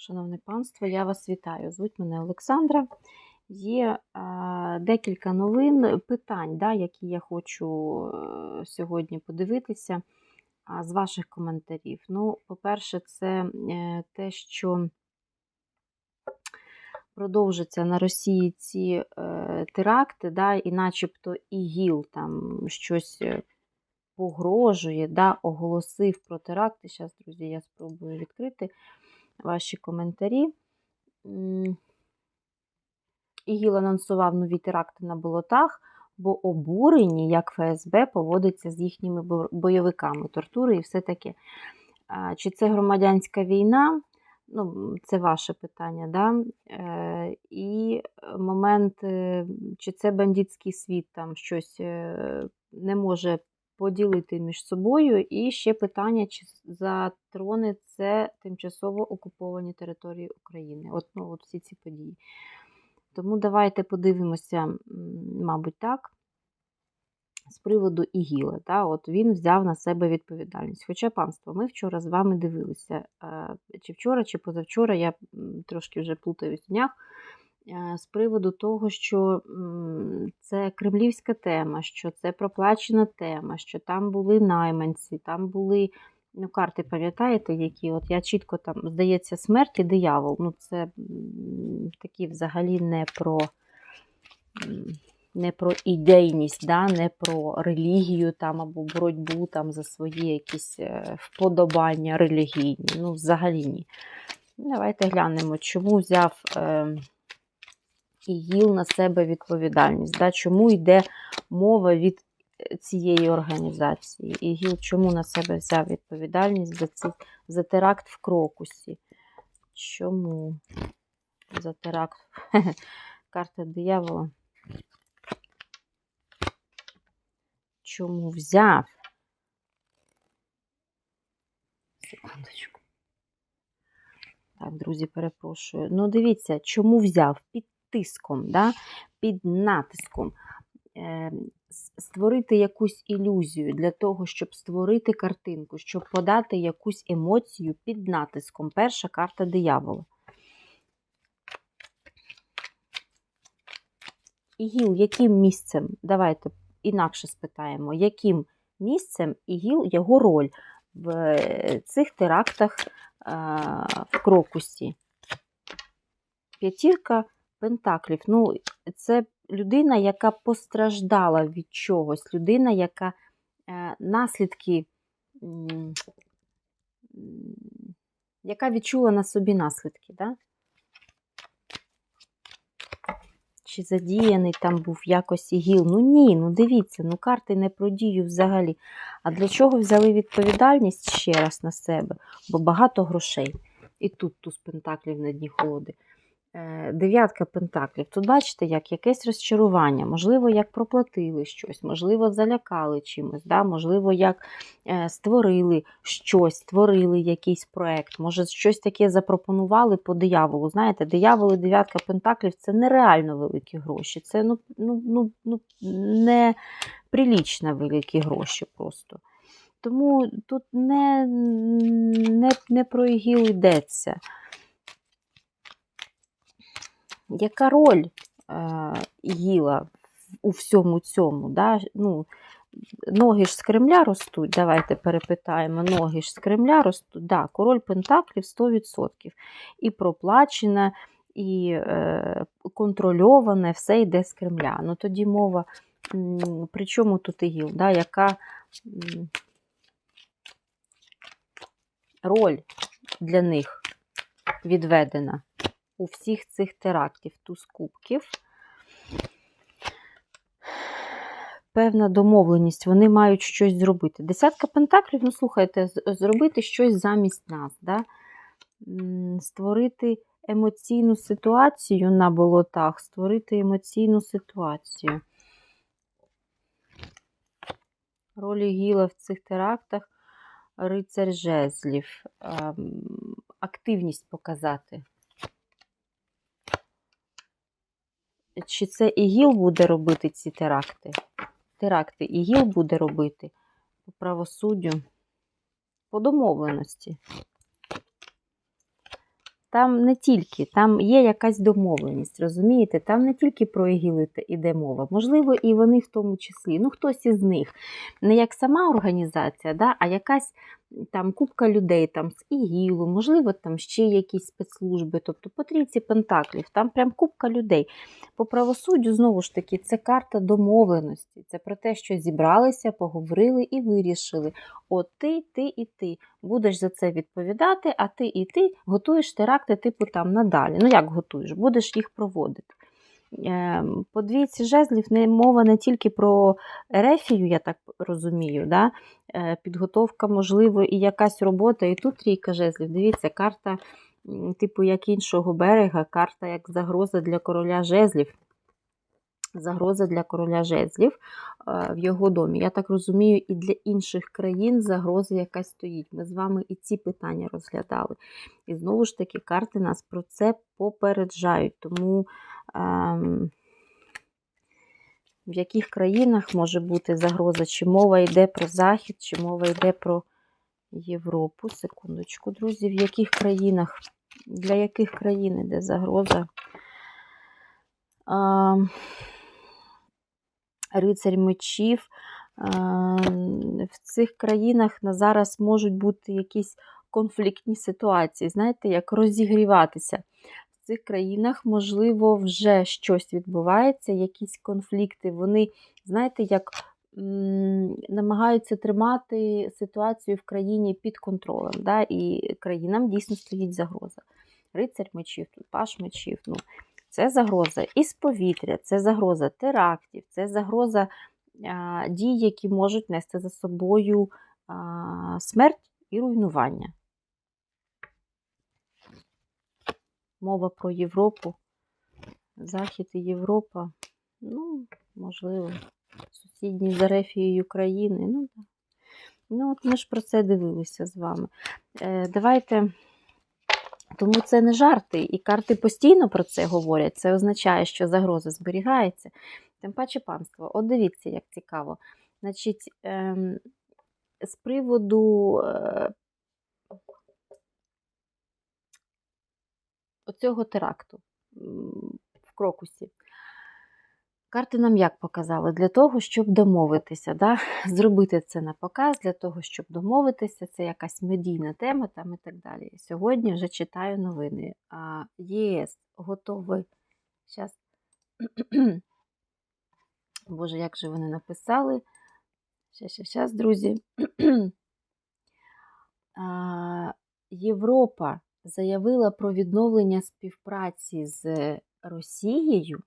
Шановне панство, я вас вітаю. Звуть мене Олександра. Є е, декілька новин, питань, да, які я хочу е, сьогодні подивитися з ваших коментарів. Ну, по-перше, це е, те, що продовжаться на Росії ці е, теракти, да, і начебто ІГІЛ там щось е, погрожує, да, оголосив про теракти. Зараз, друзі, я спробую відкрити ваші коментарі. ІГІЛ анонсував нові теракти на болотах, бо обурені, як ФСБ поводиться з їхніми бойовиками, тортури і все таке. Чи це громадянська війна? Ну, це ваше питання, да? Е, і момент, е, чи це бандитський світ там щось е, не може поділити між собою. І ще питання, чи затроне це тимчасово окуповані території України. От, ну, от всі ці події. Тому давайте подивимося, мабуть, так. З приводу ІГІЛа, та, от він взяв на себе відповідальність. Хоча, панство, ми вчора з вами дивилися, е, чи вчора, чи позавчора, я трошки вже плутаюсь в днях, з приводу того, що це кремлівська тема, що це проплачена тема, що там були найманці, там були ну, карти, пам'ятаєте, які от я чітко там, здається, смерть і диявол. Ну, це такі взагалі не про. Не про ідейність, да, не про релігію там, або боротьбу там, за свої якісь е, вподобання релігійні. Ну, взагалі ні. Давайте глянемо, чому взяв е, ІГІЛ на себе відповідальність. Да? Чому йде мова від е, цієї організації? ІГІЛ чому на себе взяв відповідальність за, ці, за теракт в Крокусі? Чому за теракт? Карта диявола. Чому взяв? Секундочку. Так, друзі, перепрошую. Ну, дивіться, чому взяв? Під тиском, да? під натиском. Е, створити якусь ілюзію для того, щоб створити картинку, щоб подати якусь емоцію під натиском. Перша карта диявола. ІГІЛ яким місцем? Давайте інакше спитаємо, яким місцем ІГІЛ його роль в е, цих терактах в Крокусі? П'ятірка пентаклів. Ну, це людина, яка постраждала від чогось, людина, яка е, наслідки, яка відчула на собі наслідки. Да? Чи задіяний там був якось ігіл? Ну ні, ну дивіться, ну карти не про дію взагалі. А для чого взяли відповідальність ще раз на себе? Бо багато грошей. І тут туз пентаклів на дні холоди. Е, Дев'ятка пентаклів. Тут бачите, як якесь розчарування, можливо, як проплатили щось, можливо, залякали чимось, да? можливо, як е, створили щось, створили якийсь проект, може, щось таке запропонували по дияволу. Знаєте, диявол і дев'ятка пентаклів це нереально великі гроші. Це ну, ну, ну, ну, не прилічно великі гроші просто. Тому тут не, не, не про ігіл йдеться яка роль Гіла у всьому цьому? Да? Ну, ноги ж з Кремля ростуть, давайте перепитаємо, ноги ж з Кремля ростуть. Да, король Пентаклів 100%. І проплачене, і е, контрольоване, все йде з Кремля. Ну тоді мова, при чому тут ІГІЛ? Да? Яка роль для них відведена? У всіх цих терактів туз кубків. Певна домовленість, вони мають щось зробити. Десятка пентаклів, ну слухайте, зробити щось замість нас, да? Створити емоційну ситуацію на болотах, створити емоційну ситуацію. Ролі Гіла в цих терактах рицар жезлів. Ем, Активність показати. Чи це ІГІЛ буде робити ці теракти? Теракти ІГІЛ буде робити по правосуддю, по домовленості. там не тільки, там є якась домовленість, розумієте? Там не тільки про ігіл іде- іде мова, можливо, і вони в тому числі. Ну, хтось із них. Не як сама організація, да, а якась там купка людей там, з ігілу, можливо, там ще якісь спецслужби, тобто по трійці пентаклів, там прям купка людей. По правосуддю, знову ж таки, це карта домовленості. Це про те, що зібралися, поговорили і вирішили. От ти, ти і ти будеш за це відповідати, а ти і ти готуєш теракти, типу там надалі. Ну як готуєш? Будеш їх проводити. Ем, По двійці жезлів не мова не тільки про ерефію, я так розумію. Да? Е, Підготовка, можливо, і якась робота. І тут трійка жезлів. Дивіться, карта, типу, як іншого берега, карта як загроза для короля жезлів. Загроза для короля жезлів е, в його домі. Я так розумію, і для інших країн загроза якась стоїть. Ми з вами і ці питання розглядали. І знову ж таки, карти нас про це попереджають. Тому ем, в яких країнах може бути загроза? Чи мова йде про Захід, чи мова йде про Європу? Секундочку, друзі, в яких країнах? Для яких країн іде загроза? Ем, Рицарь мечів. В цих країнах на зараз можуть бути якісь конфліктні ситуації, знаєте, як розігріватися. В цих країнах, можливо, вже щось відбувається, якісь конфлікти. Вони, знаєте, як намагаються тримати ситуацію в країні під контролем. Да? І країнам дійсно стоїть загроза. Рицарь мечів, тут паш мечів. Ну, це загроза із повітря, це загроза терактів, це загроза а, дій, які можуть нести за собою а, смерть і руйнування. Мова про Європу, Захід і Європа, ну, можливо, сусідні з Арефією країни. Ну, ну, от ми ж про це дивилися з вами. Е, давайте. Тому це не жарти, і карти постійно про це говорять. Це означає, що загроза зберігається. Тим паче панство. От дивіться, як цікаво. Значить, ем, з приводу е, оцього теракту в крокусі. Карти нам як показали? Для того, щоб домовитися, да? зробити це на показ, для того, щоб домовитися, це якась медійна тема там і так далі. Сьогодні вже читаю новини. А, ЄС готовий. Зараз. Боже, як же вони написали? Щас, щас, щас, друзі. А, Європа заявила про відновлення співпраці з Росією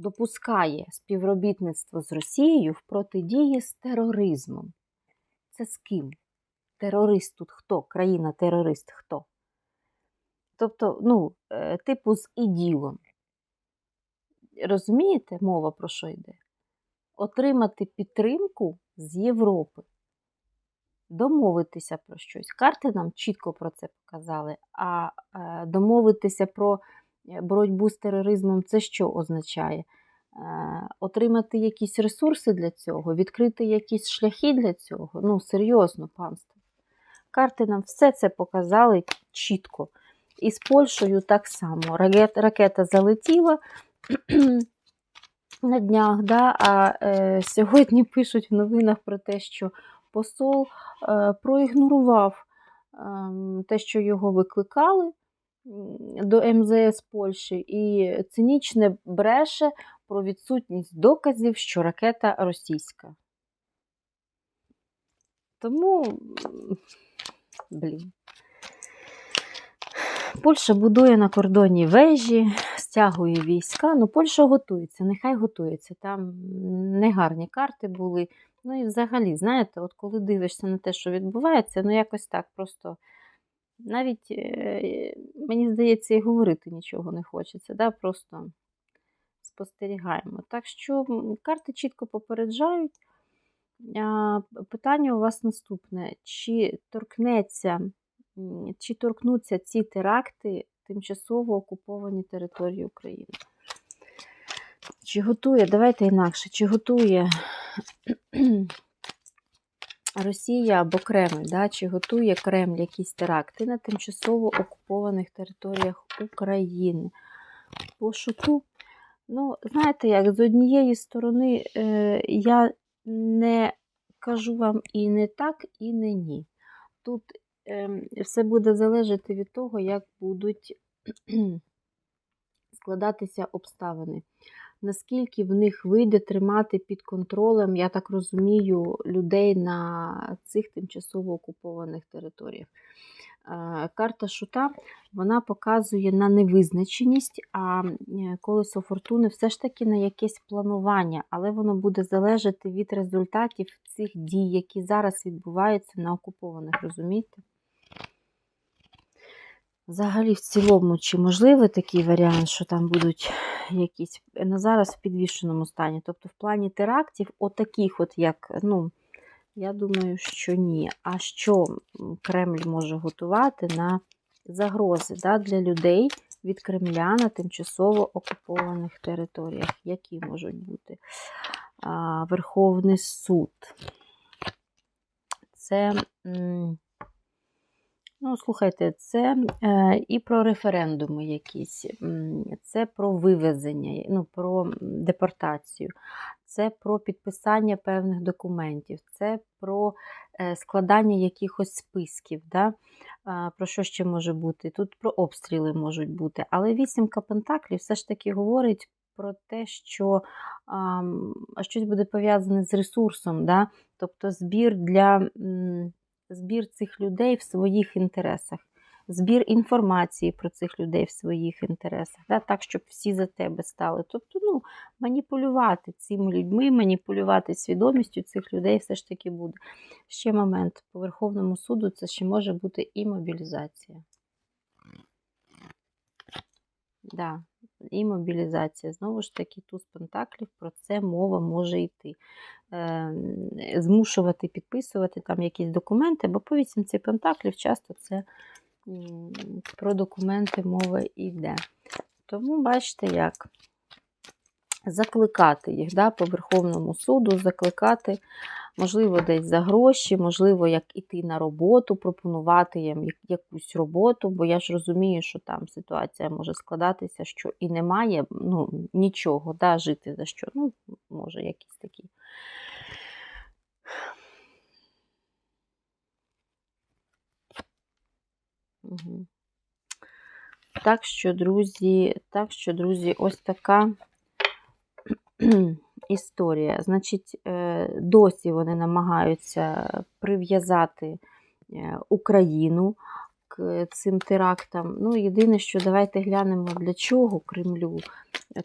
допускає співробітництво з Росією в протидії з тероризмом. Це з ким? Терорист тут хто? Країна-терорист хто? Тобто, ну, е, типу з іділом. Розумієте, мова про що йде? Отримати підтримку з Європи, домовитися про щось. Карти нам чітко про це показали, а е, домовитися про боротьбу з тероризмом це що означає? Е, Отримати якісь ресурси для цього, відкрити якісь шляхи для цього. Ну, серйозно, панство. Карти нам все це показали чітко. І з Польщею так само. Ракета, ракета залетіла на днях, да? а е, сьогодні пишуть в новинах про те, що посол е, проігнорував е, те, що його викликали до МЗС Польщі, і цинічне бреше про відсутність доказів, що ракета російська. Тому, блін. Польща будує на кордоні вежі, стягує війська. Ну, Польща готується, нехай готується. Там негарні карти були. Ну і взагалі, знаєте, от коли дивишся на те, що відбувається, ну якось так просто навіть, е, мені здається, і говорити нічого не хочеться. Да? Просто спостерігаємо. Так що карти чітко попереджають. Питання у вас наступне: чи торкнеться, чи торкнуться ці теракти тимчасово окуповані території України? Чи готує, давайте інакше, чи готує Росія або Кремль, да, чи готує Кремль якісь теракти на тимчасово окупованих територіях України. По ну, знаєте, як з однієї сторони, е, я не кажу вам і не так, і не ні. Тут е, все буде залежати від того, як будуть складатися обставини. Наскільки в них вийде тримати під контролем, я так розумію, людей на цих тимчасово окупованих територіях. Е, Карта шута вона показує на невизначеність, а е, колесо фортуни все ж таки на якесь планування, але воно буде залежати від результатів цих дій, які зараз відбуваються на окупованих, розумієте? Взагалі, в цілому, чи можливий такий варіант, що там будуть якісь на зараз в підвішеному стані? Тобто, в плані терактів, отаких, от як, ну, я думаю, що ні. А що Кремль може готувати на загрози да, для людей від Кремля на тимчасово окупованих територіях? Які можуть бути? А, Верховний суд. Це. М Ну, слухайте, це е, і про референдуми якісь, це про вивезення, ну, про депортацію, це про підписання певних документів, це про е, складання якихось списків. Да? Про що ще може бути? Тут про обстріли можуть бути. Але вісімка пентаклів все ж таки говорить про те, що а, щось буде пов'язане з ресурсом, да? тобто збір для. М збір цих людей в своїх інтересах, збір інформації про цих людей в своїх інтересах, да, так, щоб всі за тебе стали. Тобто, ну, маніпулювати цими людьми, маніпулювати свідомістю цих людей все ж таки буде. Ще момент по Верховному суду це ще може бути і мобілізація. Да, і мобілізація. Знову ж таки, туз Пентаклів, про це мова може йти. Е, змушувати підписувати там якісь документи, бо по вісімці Пентаклів часто це про документи мова йде. Тому бачите, як закликати їх да, по Верховному суду, закликати можливо, десь за гроші, можливо, як іти на роботу, пропонувати їм якусь роботу, бо я ж розумію, що там ситуація може складатися, що і немає ну, нічого, да, жити за що. Ну, може, якісь такі. Так що, друзі, так що, друзі, ось така історія. Значить, е, досі вони намагаються прив'язати е, Україну к цим терактам. Ну, єдине, що давайте глянемо, для чого Кремлю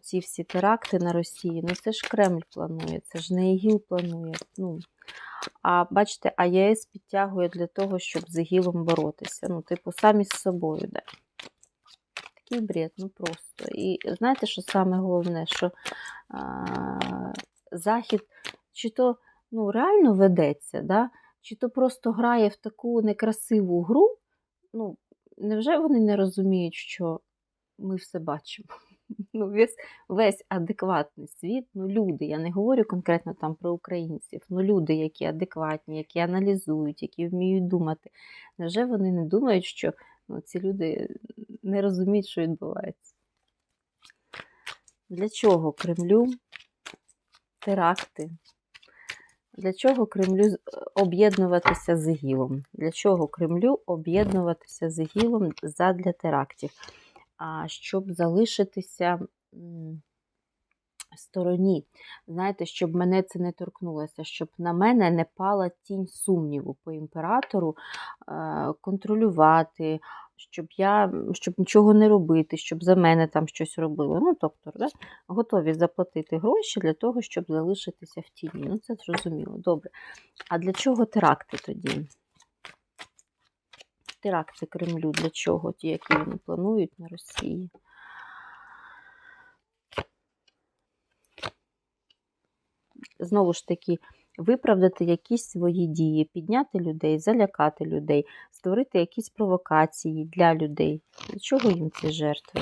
ці всі теракти на Росії. Ну, це ж Кремль планує, це ж не ІГІЛ планує. Ну, а бачите, а підтягує для того, щоб з ІГІЛом боротися. Ну, типу, самі з собою. Да. Такий бред, ну просто. І знаєте, що саме головне, що а, Захід чи то ну, реально ведеться, да? чи то просто грає в таку некрасиву гру. Ну, Невже вони не розуміють, що ми все бачимо? Ну, Весь весь адекватний світ, ну люди, я не говорю конкретно там про українців, ну люди, які адекватні, які аналізують, які вміють думати. Невже вони не думають, що ну, ці люди не розуміють, що відбувається? Для чого Кремлю теракти? Для чого Кремлю об'єднуватися з ІГІЛом? Для чого Кремлю об'єднуватися з ІГІЛом задля терактів? А щоб залишитися в стороні. Знаєте, щоб мене це не торкнулося, щоб на мене не пала тінь сумніву по імператору е, контролювати, щоб я щоб нічого не робити, щоб за мене там щось робили. Ну, тобто, да, готові заплатити гроші для того, щоб залишитися в тіні. Ну, це зрозуміло. Добре. А для чого теракти тоді? Теракти Кремлю для чого? Ті, які вони планують на Росії? Знову ж таки, виправдати якісь свої дії, підняти людей, залякати людей, створити якісь провокації для людей. Для чого їм ці жертви?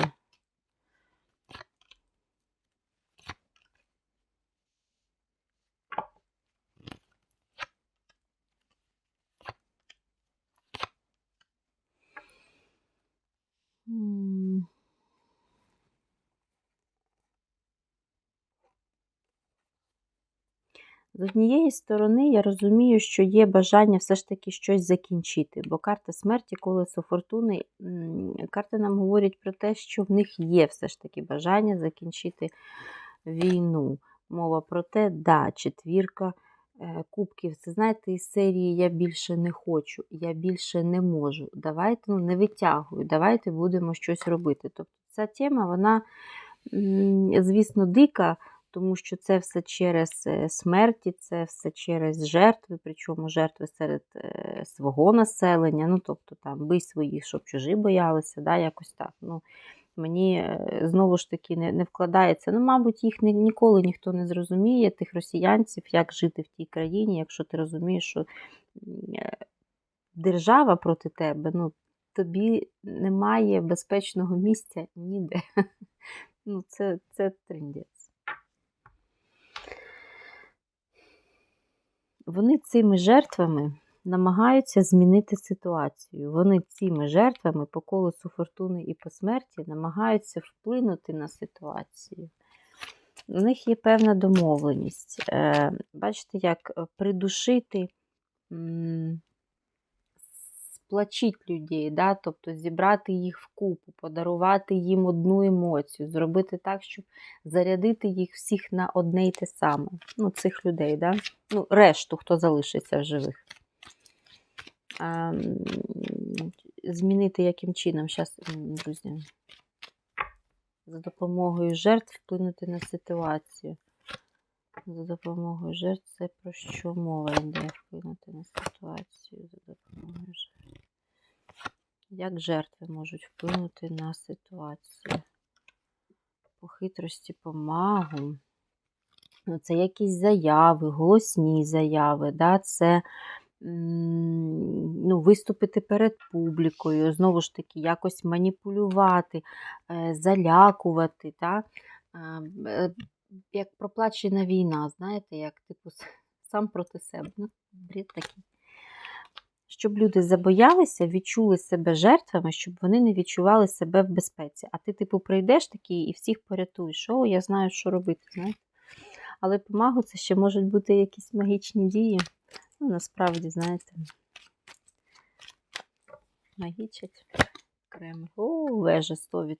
З однієї сторони, я розумію, що є бажання все ж таки щось закінчити, бо карта смерті, колесо фортуни, карти нам говорять про те, що в них є все ж таки бажання закінчити війну. Мова про те, да, четвірка е, кубків. Це знаєте, із серії Я більше не хочу, я більше не можу. Давайте ну, не витягую, давайте будемо щось робити. Тобто ця тема, вона, звісно, дика тому що це все через е, смерті, це все через жертви, причому жертви серед е, свого населення. Ну, тобто там бий своїх, щоб чужі боялися, да, якось так. Ну, Мені е, знову ж таки не не вкладається. Ну, мабуть, їх ні, ніколи ніхто не зрозуміє, тих росіянців, як жити в тій країні, якщо ти розумієш, що держава проти тебе, ну, тобі немає безпечного місця ніде. Ну, Це це трендець. Вони цими жертвами намагаються змінити ситуацію. Вони цими жертвами по колесу фортуни і по смерті намагаються вплинути на ситуацію. У них є певна домовленість. Е, бачите, як придушити сплачить людей, да? тобто зібрати їх в купу, подарувати їм одну емоцію, зробити так, щоб зарядити їх всіх на одне й те саме. Ну, цих людей, да? ну, решту, хто залишиться в живих. А, змінити яким чином, зараз, друзі, за допомогою жертв вплинути на ситуацію. За допомогою жертв це про що мова йде вплинути на ситуацію за допомогою жертв. Як жертви можуть вплинути на ситуацію? По хитрості, по магу. Ну, Це якісь заяви, голосні заяви, да? це ну, виступити перед публікою, знову ж таки, якось маніпулювати, е, залякувати. Да? Е, як проплачена війна, знаєте, як типу сам проти себе. Ну, бред такий. Щоб люди забоялися, відчули себе жертвами, щоб вони не відчували себе в безпеці. А ти, типу, прийдеш такий і всіх порятуєш. О, я знаю, що робити. знаєте. Але по магу це ще можуть бути якісь магічні дії. Ну, насправді, знаєте, магічать. Кремль. О, вежа 100%.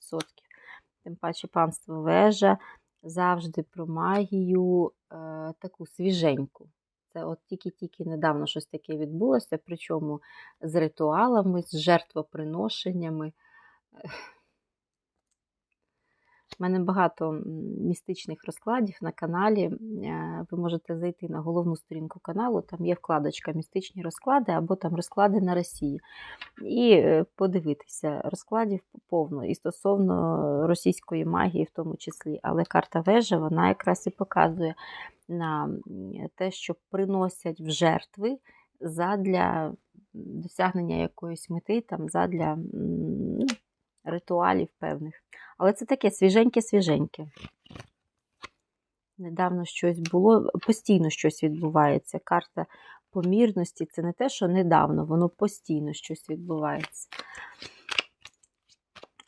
Тим паче панство вежа завжди про магію е, таку свіженьку. Це от тільки-тільки недавно щось таке відбулося, причому з ритуалами, з жертвоприношеннями. У мене багато містичних розкладів на каналі. Е, ви можете зайти на головну сторінку каналу, там є вкладочка Містичні розклади або там розклади на Росії. І е, подивитися, розкладів повно і стосовно російської магії, в тому числі. Але карта вежа вона якраз і показує на те, що приносять в жертви задля досягнення якоїсь мети, там, задля ну, ритуалів певних. Але це таке свіженьке-свіженьке. Недавно щось було, постійно щось відбувається. Карта помірності це не те, що недавно, воно постійно щось відбувається.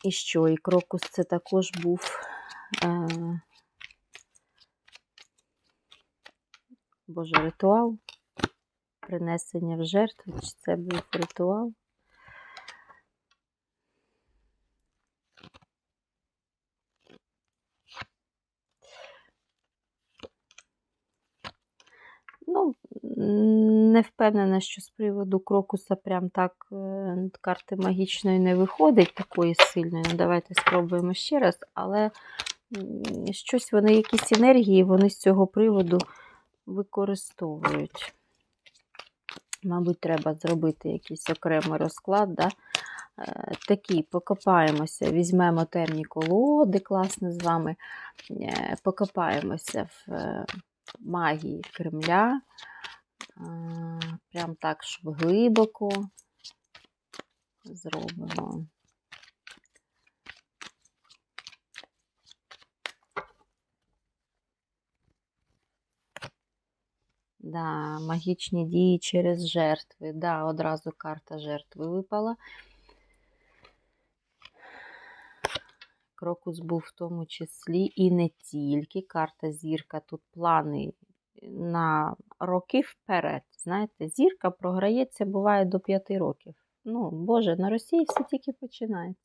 І що? І крокус це також був. Е... Боже, ритуал. Принесення в жертву, це був ритуал? Ну, не впевнена, що з приводу крокуса прям так е, карти магічної не виходить, такої сильної. Ну, Давайте спробуємо ще раз, але щось вони, якісь енергії, вони з цього приводу використовують. Мабуть, треба зробити якийсь окремий розклад. Да? Е, такий, покопаємося, візьмемо темні колоди, класно з вами, е, покопаємося в магії Кремля. Прям так, щоб глибоко зробимо. Да, Магічні дії через жертви. Да, одразу карта жертви випала. Крокус був в тому числі і не тільки карта зірка, тут плани на роки вперед. Знаєте, зірка програється, буває до 5 років. Ну, Боже, на Росії все тільки починається.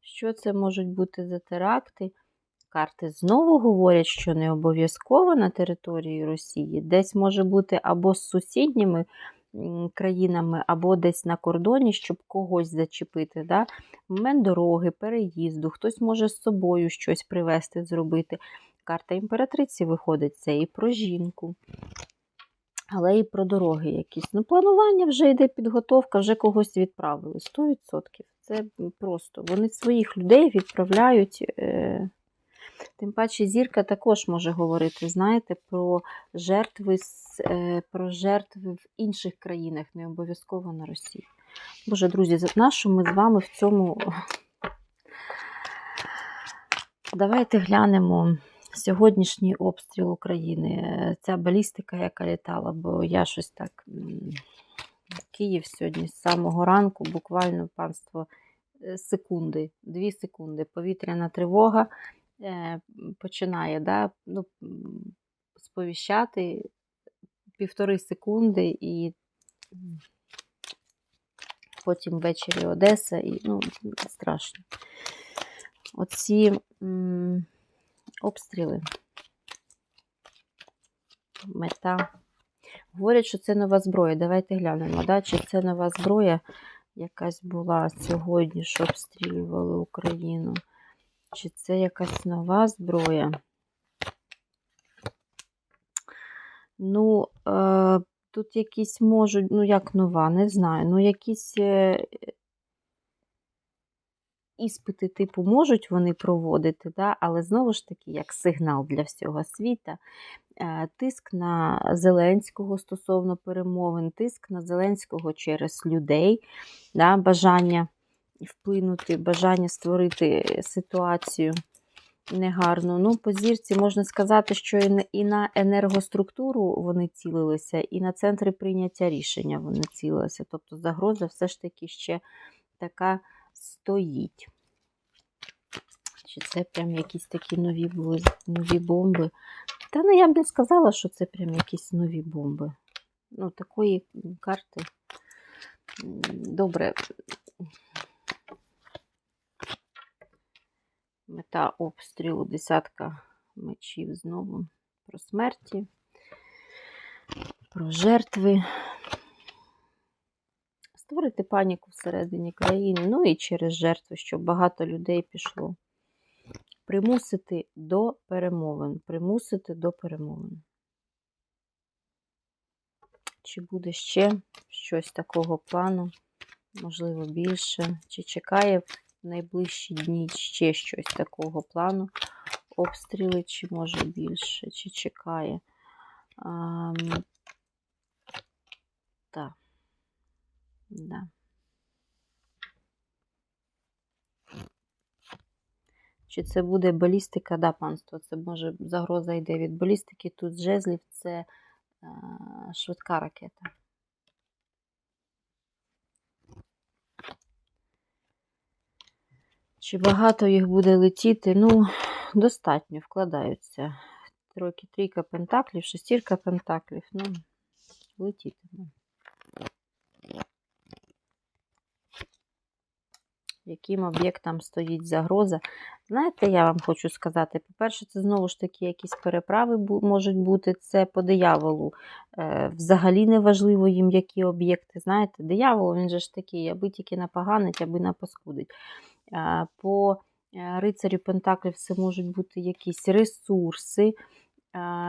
Що це можуть бути за теракти? Карти знову говорять, що не обов'язково на території Росії. Десь може бути або з сусідніми країнами, або десь на кордоні, щоб когось зачепити. Да? Момент дороги, переїзду, хтось може з собою щось привезти, зробити. Карта імператриці виходить, це і про жінку. Але і про дороги якісь. Ну, планування вже йде підготовка, вже когось відправили. 100%. Це просто. Вони своїх людей відправляють. Е... Тим паче зірка також може говорити, знаєте, про жертви, е, про жертви в інших країнах, не обов'язково на Росії. Боже, друзі, за- на що ми з вами в цьому. Давайте глянемо сьогоднішній обстріл України. Ця балістика, яка літала, бо я щось так. Київ сьогодні з самого ранку, буквально панство е, секунди, дві секунди. Повітряна тривога починає да, ну, сповіщати півтори секунди і потім ввечері Одеса, і ну, страшно. Оці м, обстріли. Мета. Говорять, що це нова зброя. Давайте глянемо, да? чи це нова зброя якась була сьогодні, що обстрілювали Україну. Чи це якась нова зброя? Ну, е, тут якісь можуть, ну як нова, не знаю. Ну, якісь е, іспити, типу, можуть вони проводити, да? але знову ж таки, як сигнал для всього світа, е, тиск на Зеленського стосовно перемовин, тиск на Зеленського через людей, да? бажання вплинути, бажання створити ситуацію негарну. Ну, по зірці можна сказати, що і на- енергоструктуру вони цілилися, і на центри прийняття рішення вони цілилися. Тобто загроза все ж таки ще така стоїть. Чи це прям якісь такі нові були нові бомби? Та ну я б не сказала, що це прям якісь нові бомби. Ну, такої карти. Добре. Мета обстрілу десятка мечів знову про смерті, про жертви. Створити паніку всередині країни, ну і через жертви, щоб багато людей пішло. Примусити до перемовин. Примусити до перемовин. Чи буде ще щось такого плану? Можливо, більше. Чи чекає найближчі дні ще щось такого плану? Обстріли, чи може більше, чи чекає? Ам, Так. Да. Чи це буде балістика? Да, панство, це може загроза йде від балістики. Тут жезлів це е, швидка ракета. Чи багато їх буде летіти? Ну, достатньо вкладаються. Тройки, трійка пентаклів, шестірка пентаклів. Ну, летітиме. Яким об'єктам стоїть загроза? Знаєте, я вам хочу сказати, по-перше, це знову ж таки якісь переправи можуть бути. Це по дияволу. Е, взагалі не важливо їм, які об'єкти. Знаєте, диявол, він же ж такий, аби тільки напоганить, аби напаскудить. По рицарю Пентаклів це можуть бути якісь ресурси.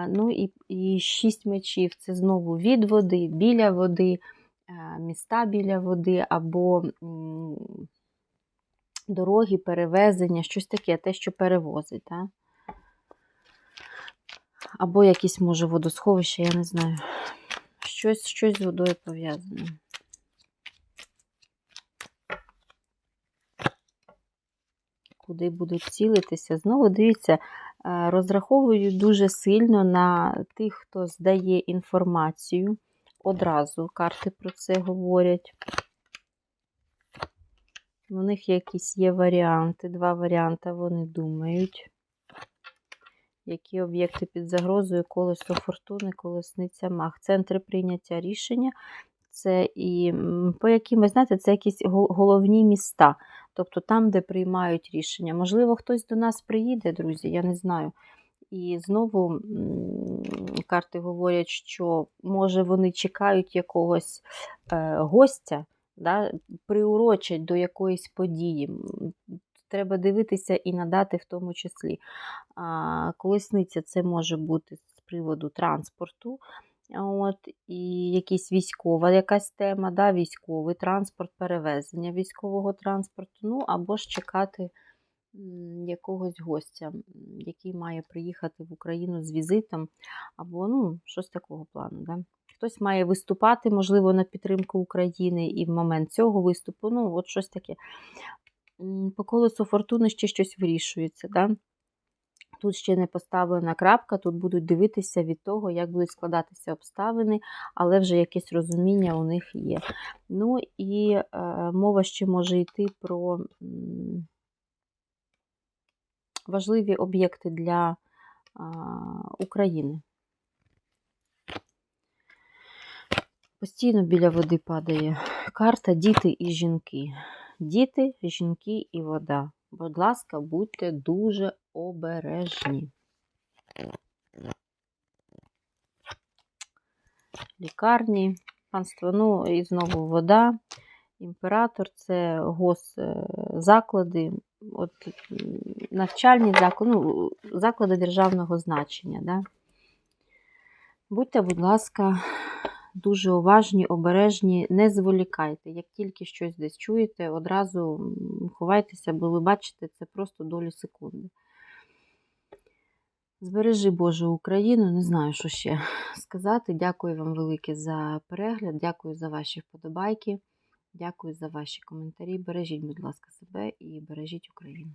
Ну і, і шість мечів це знову від води, біля води, міста біля води, або дороги, перевезення, щось таке, те, що перевозить. Да? Або якісь, може, водосховище, я не знаю. Щось, щось з водою пов'язане. Куди будуть цілитися? Знову дивіться, е, розраховую дуже сильно на тих, хто здає інформацію одразу карти про це говорять. У них якісь є варіанти, два варіанти вони думають. Які об'єкти під загрозою, колесо фортуни, колесниця мах. Центри прийняття рішення. Це і по якимось, знаєте, це якісь головні міста. Тобто там, де приймають рішення. Можливо, хтось до нас приїде, друзі, я не знаю. І знову карти говорять, що може вони чекають якогось е, гостя, да, приурочать до якоїсь події. Треба дивитися і надати в тому числі. Колесниця це може бути з приводу транспорту. От, і якісь військова якась тема, да, військовий транспорт, перевезення військового транспорту, ну або ж чекати якогось гостя, який має приїхати в Україну з візитом, або ну, щось такого плану. Да. Хтось має виступати, можливо, на підтримку України, і в момент цього виступу, ну, от щось таке. По колесу фортуни ще щось вирішується. Да? Тут ще не поставлена крапка, тут будуть дивитися від того, як будуть складатися обставини, але вже якесь розуміння у них є. Ну і е, мова ще може йти про важливі об'єкти для а, України. Постійно біля води падає карта діти і жінки. Діти, жінки і вода. Будь ласка, будьте дуже обережні. Лікарні, панство, ну і знову вода. Імператор це госзаклади, от, навчальні заклади, ну, заклади державного значення. Да? Будьте, будь ласка, дуже уважні, обережні, не зволікайте. Як тільки щось десь чуєте, одразу ховайтеся, бо ви бачите, це просто долі секунди. Збережи Боже Україну, не знаю, що ще сказати. Дякую вам велике за перегляд, дякую за ваші вподобайки, дякую за ваші коментарі. Бережіть, будь ласка, себе і бережіть Україну.